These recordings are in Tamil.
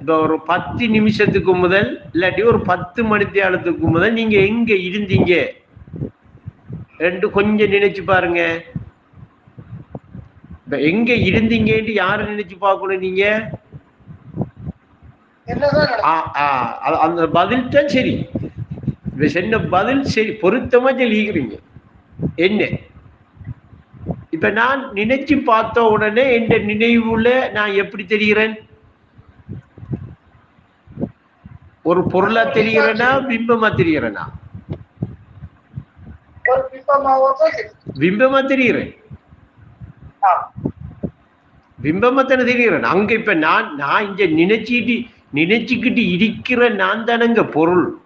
இப்போ ஒரு பத்து நிமிஷத்துக்கு முதல் இல்லாட்டி ஒரு பத்து மணி தேரத்துக்கு முதல் நீங்க எங்க இருந்தீங்க? ரெண்டு கொஞ்சம் நினைச்சு பாருங்க. இப்ப எங்க இருந்தீங்கன்னு யாரு நினைச்சு பார்க்கணும் நீங்க? அந்த பதில் தான் சரி. இப்ப சொன்ன பதில் சரி. பொருத்தமா சொல்லிக்கிறீங்க என்ன? இப்ப நான் நினைச்சு பார்த்த உடனே என் நினைவுல நான் எப்படி தெரிகிறேன்? ஒரு பொருளா தெரிகிறேனா பிம்பமா தெரிகிறேனா. பிம்பமா தெரிகிறேன். பிம்பமா தானே தெரிகிறேன். அங்க இப்ப நான் நான் இங்க நினைச்சிட்டு நினைச்சுக்கிட்டு இருக்கிற நான் தானங்க பொருள்.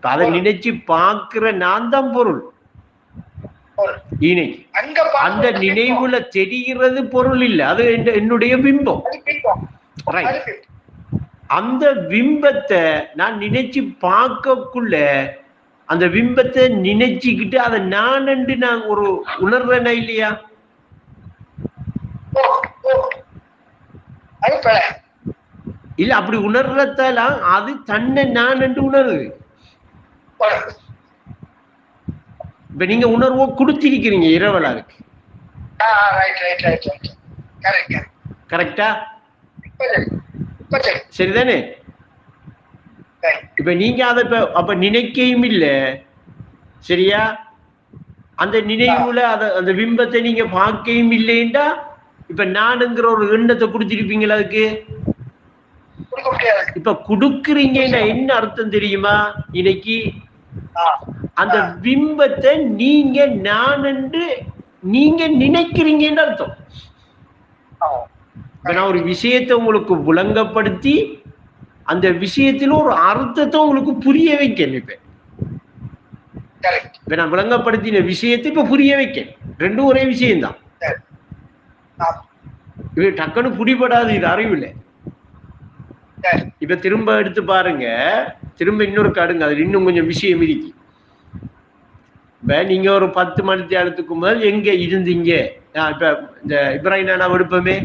அதை நினைச்சு பார்க்கிற நான் தான் பொருள். இன்னைக்கு அந்த. நினைவுல தெரிகிறது பொருள் இல்ல. அது என்- என்னுடைய பிம்பம். அது பிம்பம். Right. அது பிம்பம். அந்த பிம்பத்தை நான் நினைச்சு பார்க்கக்குள்ள அந்த பிம்பத்தை நினைச்சுக்கிட்டு அதை நான் என்று நான் ஒரு உணர்றேனா இல்லையா. இல்ல அப்படி உணர்றதால அது தன்னை நான் என்று உணருது. இப்ப நீங்க உணர்வோ கொடுத்திருக்கிறீங்க இரவலா இருக்கு. கரெக்டா சரிதானே. இப்ப நீங்க அதை இப்ப அப்ப நினைக்கையும் இல்ல. சரியா? அந்த நினைவுல அத அந்த பிம்பத்தை நீங்க பார்க்கையும் இல்லைண்டா இப்ப நானுங்கிற ஒரு எண்ணத்தை கொடுத்திருப்பீங்களா அதுக்கு. இப்ப கொடுக்குறீங்கன்னா என்ன அர்த்தம் தெரியுமா இன்னைக்கு? அந்த பிம்பத்தை நீங்க நான் என்று நீங்க நினைக்கிறீங்கன்னு அர்த்தம். இப்ப நான் ஒரு விஷயத்தை உங்களுக்கு விளங்கப்படுத்தி அந்த விஷயத்துல ஒரு அர்த்தத்தை உங்களுக்கு புரிய வைக்கணும் இப்ப. நான் விளங்கப்படுத்தின விஷயத்தை இப்ப புரிய வைக்க ரெண்டும் ஒரே விஷயம்தான். இது டக்குன்னு புடிபடாது இது அறிவில்லை சரி. இப்ப திரும்ப எடுத்து பாருங்க. திரும்ப இன்னொரு காடுங்க அதுல இன்னும் கொஞ்சம் விஷயம் இருக்கு. இப்ப நீங்க ஒரு பத்து மணி தேரத்துக்கு முதல் எங்க இருந்தீங்க? இப்ப இந்த இப்ராஹிம் நானா விடுப்போமே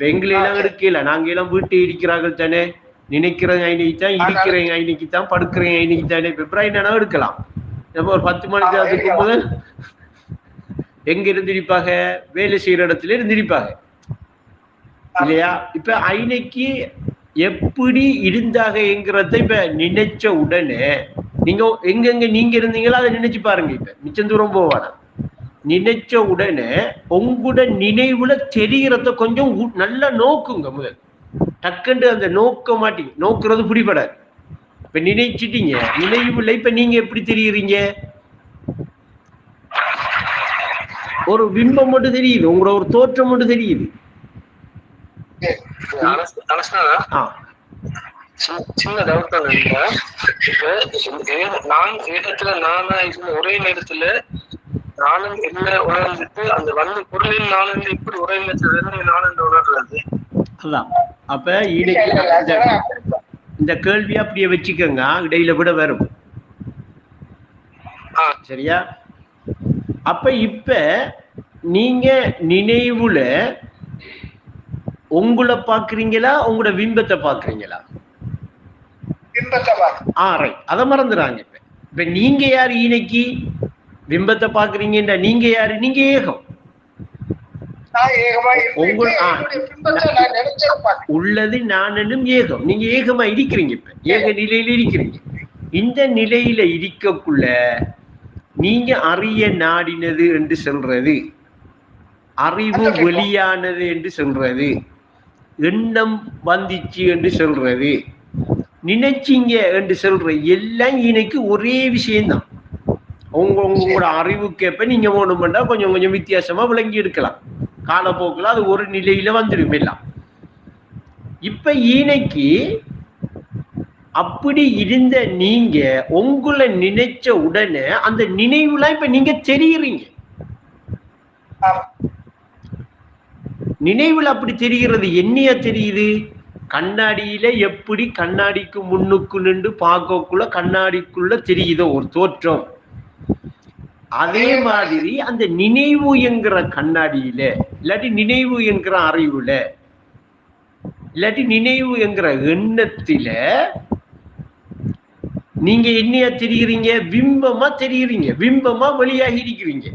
இப்ப எங்களெல்லாம் இருக்கல நாங்க எல்லாம் வீட்டு இருக்கிறார்கள் தானே. நினைக்கிறேன் ஐநைக்கு தான் இருக்கிறேன் ஐநைக்கு தான் படுக்கிறேன் ஐநைக்கு தானே. இப்ப இப்ராஹிம் நானா எடுக்கலாம். நம்ம ஒரு பத்து மணி தேரத்துக்கு முதல் எங்க இருந்திருப்பாங்க வேலை செய்யற இடத்துல இருந்திருப்பாங்க இல்லையா? இப்ப ஐனைக்கு எப்படி இருந்தாங்கங்கிறத இப்ப நினைச்ச உடனே நீங்க எங்கெங்க நீங்க இருந்தீங்களோ அதை நினைச்சு பாருங்க இப்ப. மிச்சம் தூரம் போவானா? நினைச்ச உடனே உங்களோட நினைவுல தெரிகிறத கொஞ்சம் நல்லா நோக்குங்க முதல். டக்குண்டு அந்த நோக்க மாட்டீங்க. நோக்குறது பிடிபடாது. இப்ப நினைச்சிட்டீங்க. நினைவுல இப்ப நீங்க எப்படி தெரியுறீங்க? ஒரு பிம்பம் மட்டும் தெரியுது. உங்களோட ஒரு தோற்றம் மட்டும் தெரியுது. சின்ன டவுட் நான் இடத்துல நானா இருந்த ஒரே நேரத்துல நானும் என்ன உணர்ந்துட்டு அந்த வந்த பொருளின் நானும் இப்படி நேரத்துல நானும் உணர்றது. அதான். அப்ப இந்த கேள்வி அப்படியே வச்சுக்கோங்க இடையில விட வரும். ஆ. சரியா? அப்ப இப்ப நீங்க நினைவுல உங்களை பாக்குறீங்களா உங்களோட பிம்பத்தை பாக்குறீங்களா பார்க்க. ஆ ரைட் அதை மறந்துறாங்க இப்ப. இப்ப நீங்க யாரு இன்னைக்கு? பிம்பத்தை பாக்குறீங்கடா நீங்க யாரு? நீங்க ஏகம். உள்ளது நானும் ஏகம். நீங்க ஏகமா இருக்கிறீங்க இப்ப. ஏக நிலையில இருக்கிறீங்க. இந்த நிலையில இருக்கக்குள்ள நீங்க அறிய நாடினது என்று சொல்றது அறிவு. வெளியானது என்று சொல்றது எண்ணம் வந்துச்சு என்று சொல்றது நினைச்சீங்க என்று சொல்ற எல்லாம் இன்னைக்கு ஒரே விஷயம்தான். உங்க உங்களோட அறிவுக்கேற்ப நீங்க வேணுமெண்டா கொஞ்சம் கொஞ்சம் வித்தியாசமா விளங்கி எடுக்கலாம் காலப்போக்கில் அது ஒரு நிலையில வந்துடும் எல்லாம். இப்ப ஈனைக்கு அப்படி இருந்த நீங்க உங்களை நினைச்ச உடனே அந்த நினைவுலாம் இப்ப நீங்க தெரியுறீங்க. நினைவுல அப்படி தெரிகிறது என்னையா தெரியுது? கண்ணாடியில எப்படி கண்ணாடிக்கு முன்னுக்கு நின்று பார்க்கக்குள்ள கண்ணாடிக்குள்ள தெரியுதோ? ஒரு தோற்றம். அதே மாதிரி அந்த நினைவு என்கிற கண்ணாடியில இல்லாட்டி நினைவு என்கிற அறிவுல இல்லாட்டி நினைவு என்கிற எண்ணத்தில நீங்க என்னையா தெரிகிறீங்க? பிம்பமா தெரிகிறீங்க. பிம்பமா வெளியாகி இருக்கிறீங்க.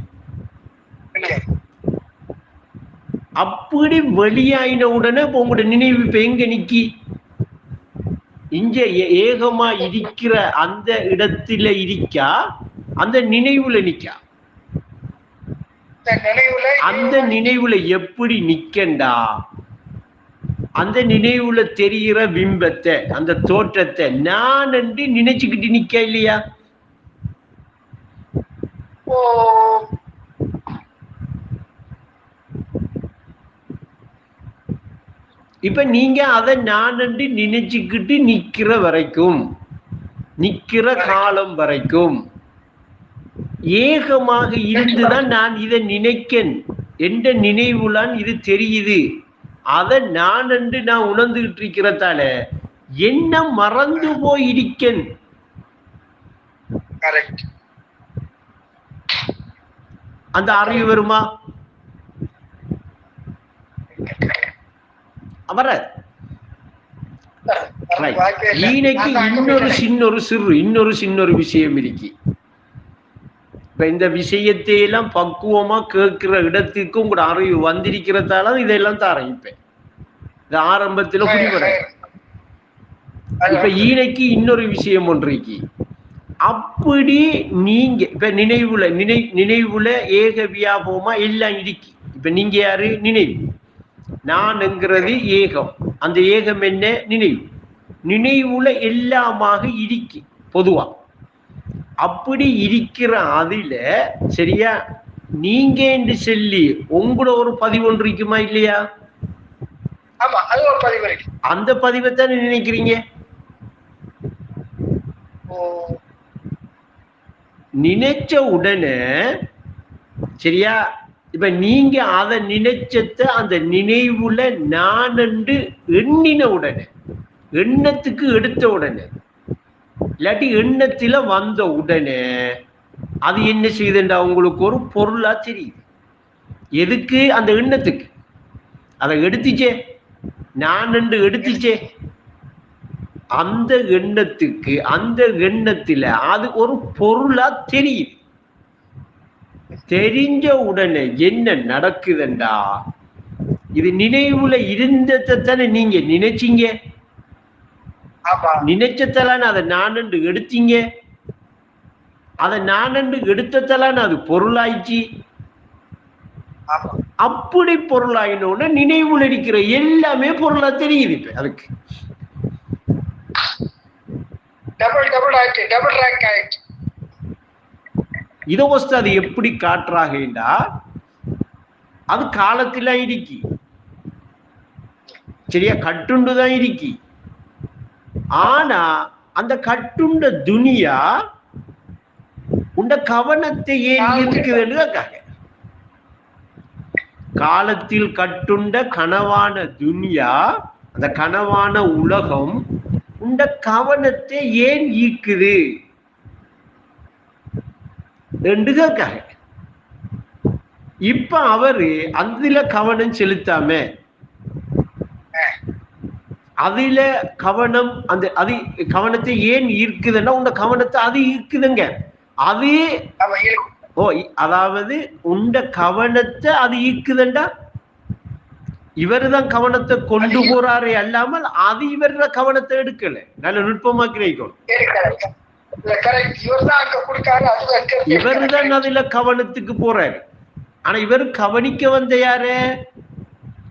அப்படி வெளியாயின உடனே இப்ப உங்களோட நினைவு இப்ப எங்க நிக்கி? இங்க ஏ- ஏகமா இருக்கிற அந்த இடத்துல இருக்கா? அந்த நினைவுல நிக்கா. அந்த நினைவுல எப்படி நிக்கண்டா? அந்த நினைவுல தெரிகிற பிம்பத்தை அந்த தோற்றத்தை நான் என்று நினைச்சுக்கிட்டு நிக்க இல்லையா? இப்ப நீங்க அதை நான் என்று நினைச்சுக்கிட்டு நிக்கிற வரைக்கும் நிக்கிற காலம் வரைக்கும் ஏகமாக இருந்துதான் நான் இதை நினைக்கேன். என்ற நினைவுலான் இது தெரியுது? அதை நான் என்று நான் உணர்ந்துகிட்டு இருக்கிறதால என்ன மறந்து போய் இருக்கேன் கரெக்ட் அந்த அறிவு வருமா. ஈனைக்கு இன்னொரு சின்னொரு சிறு இன்னொரு சின்னொரு விஷயம் இருக்கு. இப்ப இந்த விஷயத்தை எல்லாம் பக்குவமா கேட்கிற இடத்துக்கு உங்களோட அறிவு வந்திருக்கிறதால இதெல்லாம் தாரேன் இப்ப இது ஆரம்பத்துல குடிபட. இப்ப ஈனைக்கு இன்னொரு விஷயம் ஒன்று இருக்கு. அப்படி நீங்க இப்ப நினைவுல நினை நினைவுல ஏக வியாபகமா எல்லாம் இருக்கு. இப்ப நீங்க யாரு? நினைவு. நான்ங்கிறது ஏகம். அந்த ஏகம் என்ன? நினைவு. நினைவுல எல்லாமாக இருக்கு பொதுவா. அப்படி இருக்கிற அதுல சரியா? நீங்க என்று சொல்லி உங்களோட ஒரு பதிவு ஒன்று இருக்குமா இல்லையா? அந்த பதிவை தானே நினைக்கிறீங்க? நினைச்ச உடனே சரியா? இப்ப நீங்க அதை நினைச்சத அந்த நினைவுல நான் என்று எண்ணின உடனே எண்ணத்துக்கு எடுத்த உடனே இல்லாட்டி எண்ணத்துல வந்த உடனே அது என்ன செய்யுதுண்டா உங்களுக்கு ஒரு பொருளா தெரியுது. எதுக்கு அந்த எண்ணத்துக்கு? அதை எடுத்துச்சே. நான் என்று எடுத்துச்சே. அந்த எண்ணத்துக்கு அந்த எண்ணத்துல அது ஒரு பொருளா தெரியுது. தெரிஞ்ச உடனே என்ன நடக்குதுண்டா? இது நினைவுல இருந்ததை தானே நீங்க நினைச்சீங்க? ஆமா. நினைச்சதெல்லாம் அதை நான் என்று எடுத்தீங்க? அதை நான் என்று எடுத்ததெல்லாம் அது பொருளாயிச்சு அப்படி பொருளாயினோட நினைவுல இருக்கிற எல்லாமே பொருளா தெரியுது இப்ப அதுக்கு. டபுள் டபுள் ஆயிட்டு டபுள் ரேங்க் ஆயிட்டு இதை வஸ்து அது எப்படி காட்டுறாகண்டா? அது காலத்துல இருக்கு. சரியா கட்டுண்டு தான் இருக்கு. ஆனா அந்த கட்டுண்ட துனியா உண்ட கவனத்தை ஏன் இருக்குதுன்னு கேட்காங்க. காலத்தில் கட்டுண்ட கனவான துனியா அந்த கனவான உலகம் உண்ட கவனத்தை ஏன் ஈக்குது என்று கேட்காங்க. இப்ப அவரு அதுல கவனம் செலுத்தாம அதுல கவனம் அந்த அது கவனத்தை ஏன் ஈர்க்குதுன்னா உங்க கவனத்தை அது ஈர்க்குதுங்க. அது ஓ அதாவது உண்ட கவனத்தை அது ஈர்க்குதுண்டா? இவருதான் கவனத்தை கொண்டு போறாரே அல்லாமல் அது இவர கவனத்தை எடுக்கல. நல்ல நுட்பமா கரெக்ட் இவர் தான் அதுல கவனத்துக்கு போறாரு. ஆனா இவர் கவனிக்க வந்த யாரு?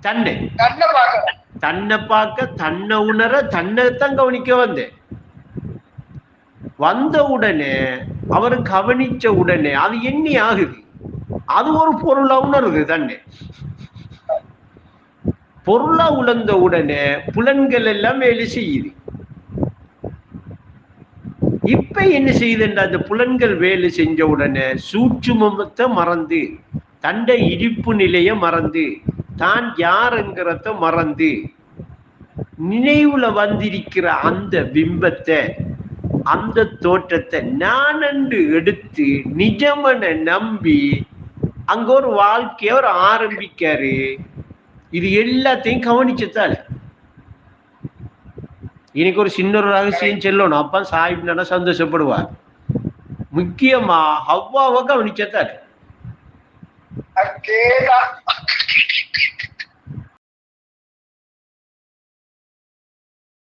தன்னை. தன்னை பார்க்க தன்னை உணர தன்னைத்தான் கவனிக்க வந்தேன். வந்த உடனே அவர் கவனிச்ச உடனே அது எண்ணி ஆகுது. அது ஒரு பொருளா உணருது தன்னை. பொருளா உணர்ந்த உடனே புலன்கள் எல்லாம் வேலை செய்யுது. இப்ப என்ன செய்யுதுன்ற அந்த புலன்கள் வேலை செஞ்ச உடனே சூட்சுமத்தை மறந்து தண்டை இடிப்பு நிலைய மறந்து தான் யாருங்கிறத மறந்து நினைவுல வந்திருக்கிற அந்த பிம்பத்தை அந்த தோற்றத்தை நானண்டு எடுத்து நிஜமனை நம்பி அங்க ஒரு வாழ்க்கைய அவர் ஆரம்பிக்காரு. இது எல்லாத்தையும் கவனிச்சதால இன்னைக்கு ஒரு சின்ன ஒரு ரகசியம் செல்லணும். அப்பா சாஹிப் நல்லா சந்தோஷப்படுவார். முக்கியமா ஹவ்வாவை கவனிச்சத்தாரு